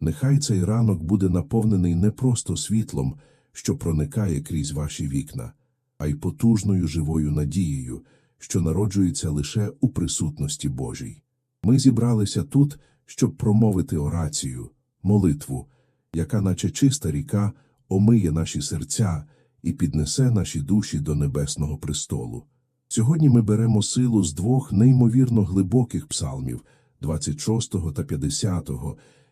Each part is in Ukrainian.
Нехай цей ранок буде наповнений не просто світлом, що проникає крізь ваші вікна, а й потужною живою надією, що народжується лише у присутності Божій. Ми зібралися тут, щоб промовити орацію, молитву, яка, наче чиста ріка, омиє наші серця і піднесе наші душі до небесного престолу. Сьогодні ми беремо силу з двох неймовірно глибоких псалмів 26 та 50,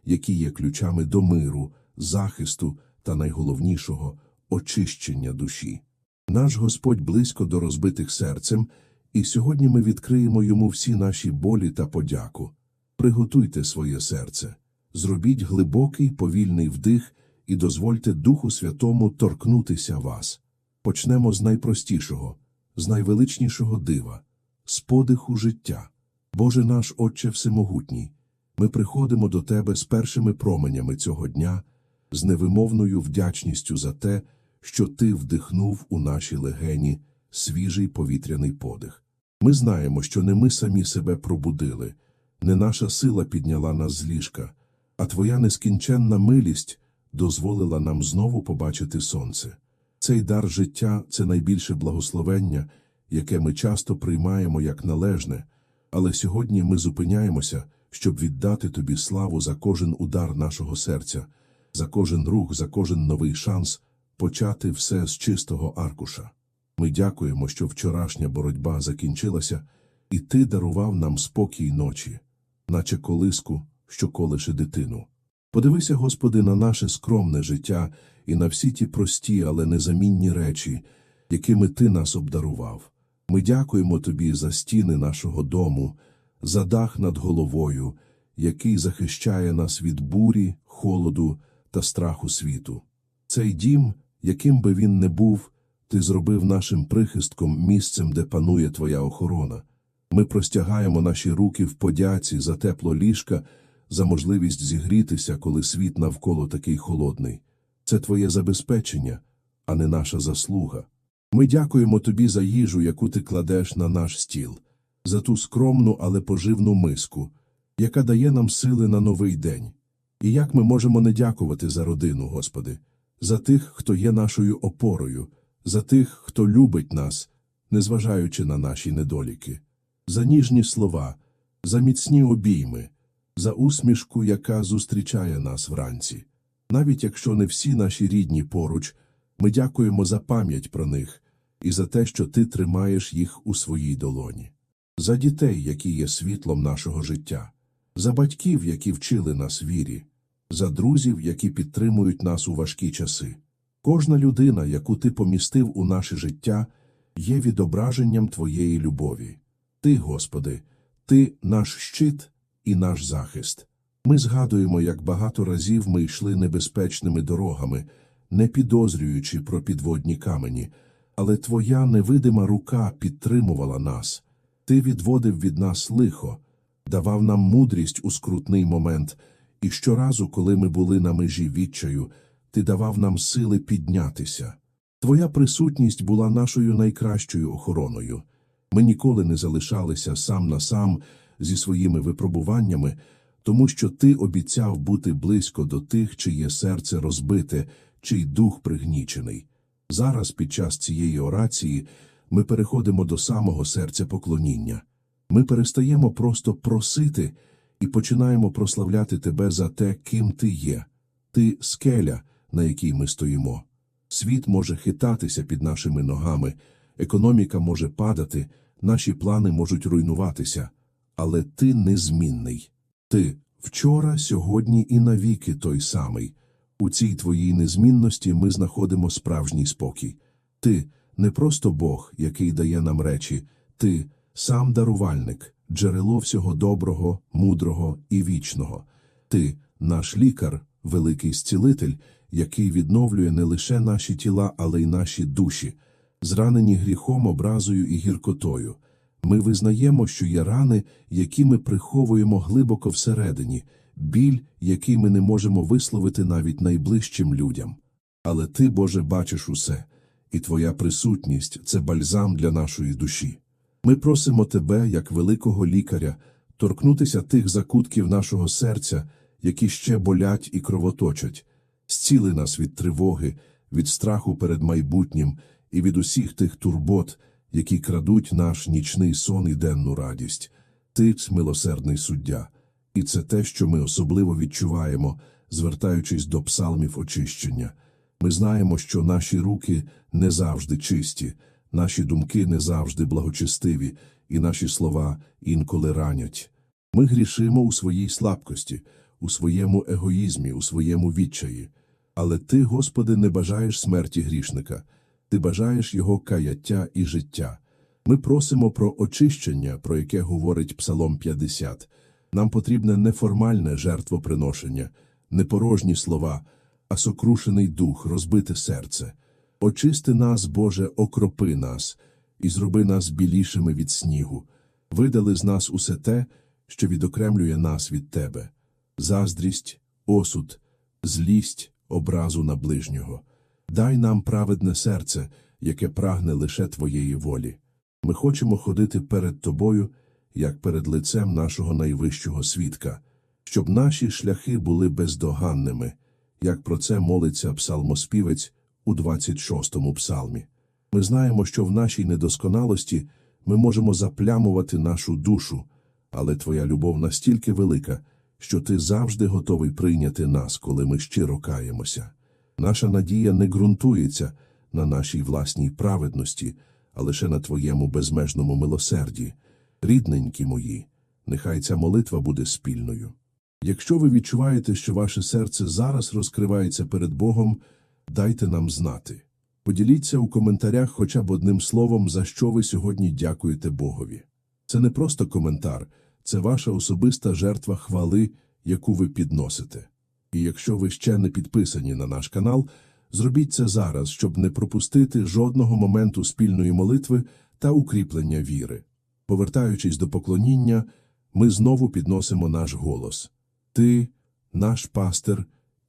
які є ключами до миру, захисту та найголовнішого очищення душі. Наш Господь близько до розбитих серцем, і сьогодні ми відкриємо йому всі наші болі та подяку. Приготуйте своє серце, зробіть глибокий повільний вдих і дозвольте Духу Святому торкнутися вас. Почнемо з найпростішого, з найвеличнішого дива, з подиху життя. Боже наш Отче Всемогутній, ми приходимо до Тебе з першими променями цього дня, з невимовною вдячністю за те, що Ти вдихнув у наші легені свіжий повітряний подих. Ми знаємо, що не ми самі себе пробудили, не наша сила підняла нас з ліжка, а Твоя нескінченна милість дозволила нам знову побачити сонце. Цей дар життя це найбільше благословення, яке ми часто приймаємо як належне, але сьогодні ми зупиняємося, щоб віддати Тобі славу за кожен удар нашого серця, за кожен рух, за кожен новий шанс почати все з чистого аркуша. Ми дякуємо, що вчорашня боротьба закінчилася, і Ти дарував нам спокій ночі, наче колиску, що колише дитину. Подивися, Господи, на наше скромне життя і на всі ті прості, але незамінні речі, якими Ти нас обдарував. Ми дякуємо Тобі за стіни нашого дому, за дах над головою, який захищає нас від бурі, холоду та страху світу. Цей дім, яким би він не був, ти зробив нашим прихистком місцем, де панує Твоя охорона. Ми простягаємо наші руки в подяці за тепло ліжка, за можливість зігрітися, коли світ навколо такий холодний. Це Твоє забезпечення, а не наша заслуга. Ми дякуємо Тобі за їжу, яку ти кладеш на наш стіл, за ту скромну, але поживну миску, яка дає нам сили на новий день. І як ми можемо не дякувати за родину, Господи, за тих, хто є нашою опорою, за тих, хто любить нас, незважаючи на наші недоліки, за ніжні слова, за міцні обійми, за усмішку, яка зустрічає нас вранці. Навіть якщо не всі наші рідні поруч, ми дякуємо за пам'ять про них і за те, що ти тримаєш їх у своїй долоні, за дітей, які є світлом нашого життя, за батьків, які вчили нас вірі, за друзів, які підтримують нас у важкі часи. Кожна людина, яку ти помістив у наше життя, є відображенням твоєї любові. Ти, Господи, ти наш щит і наш захист. Ми згадуємо, як багато разів ми йшли небезпечними дорогами, не підозрюючи про підводні камені, але Твоя невидима рука підтримувала нас. Ти відводив від нас лихо, давав нам мудрість у скрутний момент, і щоразу, коли ми були на межі відчаю, ти давав нам сили піднятися. Твоя присутність була нашою найкращою охороною. Ми ніколи не залишалися сам на сам зі своїми випробуваннями, тому що ти обіцяв бути близько до тих, чиє серце розбите, чий дух пригнічений. Зараз, під час цієї орації, ми переходимо до самого серця поклоніння. Ми перестаємо просто просити і починаємо прославляти тебе за те, ким ти є. Ти скеля, на якій ми стоїмо. Світ може хитатися під нашими ногами, економіка може падати, наші плани можуть руйнуватися, але ти незмінний. Ти вчора, сьогодні і навіки той самий. У цій твоїй незмінності ми знаходимо справжній спокій. Ти не просто Бог, який дає нам речі, ти сам дарувальник, джерело всього доброго, мудрого і вічного. Ти наш лікар, великий зцілитель, який відновлює не лише наші тіла, але й наші душі, зранені гріхом, образою і гіркотою. Ми визнаємо, що є рани, які ми приховуємо глибоко всередині, біль, який ми не можемо висловити навіть найближчим людям. Але ти, Боже, бачиш усе, і Твоя присутність це бальзам для нашої душі. Ми просимо Тебе, як великого лікаря, торкнутися тих закутків нашого серця, які ще болять і кровоточать. Зціли нас від тривоги, від страху перед майбутнім і від усіх тих турбот, які крадуть наш нічний сон і денну радість. Ти – милосердний суддя, і це те, що ми особливо відчуваємо, звертаючись до псалмів очищення. Ми знаємо, що наші руки не завжди чисті, наші думки не завжди благочестиві, і наші слова інколи ранять. Ми грішимо у своїй слабкості, у своєму егоїзмі, у своєму відчаї. Але ти, Господи, не бажаєш смерті грішника, ти бажаєш його каяття і життя. Ми просимо про очищення, про яке говорить Псалом 50. Нам потрібне не формальне жертвоприношення, не порожні слова, а сокрушений дух, розбите серце. Очисти нас, Боже, окропи нас, і зроби нас білішими від снігу. Видали з нас усе те, що відокремлює нас від Тебе. Заздрість, осуд, злість, образу на ближнього. Дай нам праведне серце, яке прагне лише Твоєї волі. Ми хочемо ходити перед Тобою, як перед лицем нашого найвищого свідка, щоб наші шляхи були бездоганними, як про це молиться псалмоспівець у 26-му псалмі. Ми знаємо, що в нашій недосконалості ми можемо заплямувати нашу душу, але Твоя любов настільки велика, що Ти завжди готовий прийняти нас, коли ми щиро каємося. Наша надія не ґрунтується на нашій власній праведності, а лише на Твоєму безмежному милосерді. Рідненькі мої, нехай ця молитва буде спільною. Якщо ви відчуваєте, що ваше серце зараз розкривається перед Богом, дайте нам знати. Поділіться у коментарях хоча б одним словом, за що ви сьогодні дякуєте Богові. Це не просто коментар, це ваша особиста жертва хвали, яку ви підносите. І якщо ви ще не підписані на наш канал, зробіть це зараз, щоб не пропустити жодного моменту спільної молитви та укріплення віри. Повертаючись до поклоніння, ми знову підносимо наш голос. Ти, наш пастир,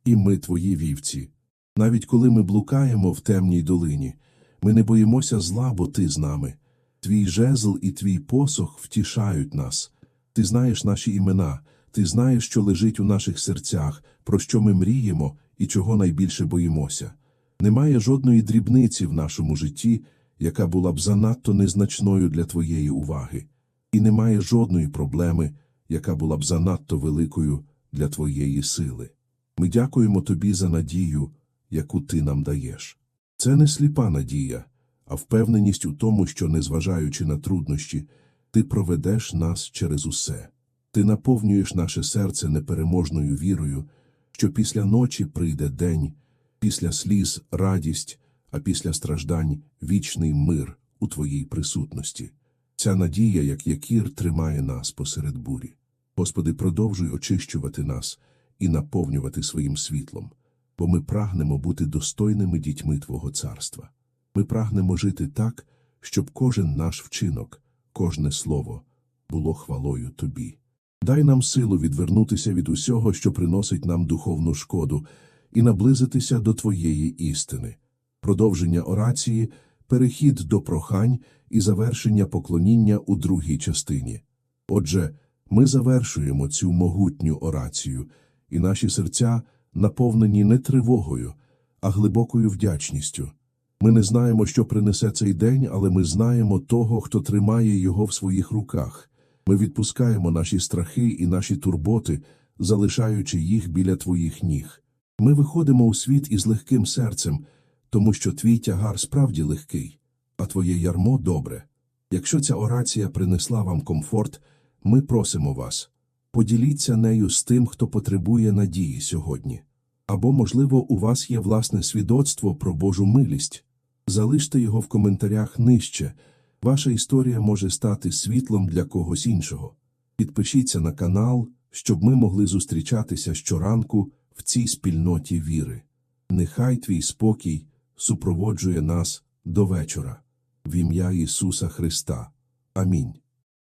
і ми твої вівці. Навіть коли ми блукаємо в темній долині, ми не боїмося зла, бо ти з нами. Твій жезл і твій посох втішають нас. Ти знаєш наші імена, ти знаєш, що лежить у наших серцях, про що ми мріємо і чого найбільше боїмося. Немає жодної дрібниці в нашому житті, яка була б занадто незначною для твоєї уваги, і немає жодної проблеми, яка була б занадто великою для твоєї сили. Ми дякуємо тобі за надію, яку ти нам даєш. Це не сліпа надія, а впевненість у тому, що, незважаючи на труднощі, ти проведеш нас через усе. Ти наповнюєш наше серце непереможною вірою, що після ночі прийде день, після сліз радість, а після страждань вічний мир у твоїй присутності. Ця надія, як якір, тримає нас посеред бурі. Господи, продовжуй очищувати нас і наповнювати своїм світлом, бо ми прагнемо бути достойними дітьми Твого царства. Ми прагнемо жити так, щоб кожен наш вчинок, кожне слово було хвалою Тобі. Дай нам силу відвернутися від усього, що приносить нам духовну шкоду, і наблизитися до Твоєї істини. Продовження орації, перехід до прохань і завершення поклоніння у другій частині. Отже, ми завершуємо цю могутню орацію, і наші серця наповнені не тривогою, а глибокою вдячністю. Ми не знаємо, що принесе цей день, але ми знаємо того, хто тримає його в своїх руках. Ми відпускаємо наші страхи і наші турботи, залишаючи їх біля твоїх ніг. Ми виходимо у світ із легким серцем, тому що твій тягар справді легкий, а твоє ярмо добре. Якщо ця орація принесла вам комфорт, ми просимо вас, поділіться нею з тим, хто потребує надії сьогодні. Або, можливо, у вас є власне свідоцтво про Божу милість. Залиште його в коментарях нижче. Ваша історія може стати світлом для когось іншого. Підпишіться на канал, щоб ми могли зустрічатися щоранку в цій спільноті віри. Нехай твій спокій супроводжує нас до вечора. В ім'я Ісуса Христа. Амінь.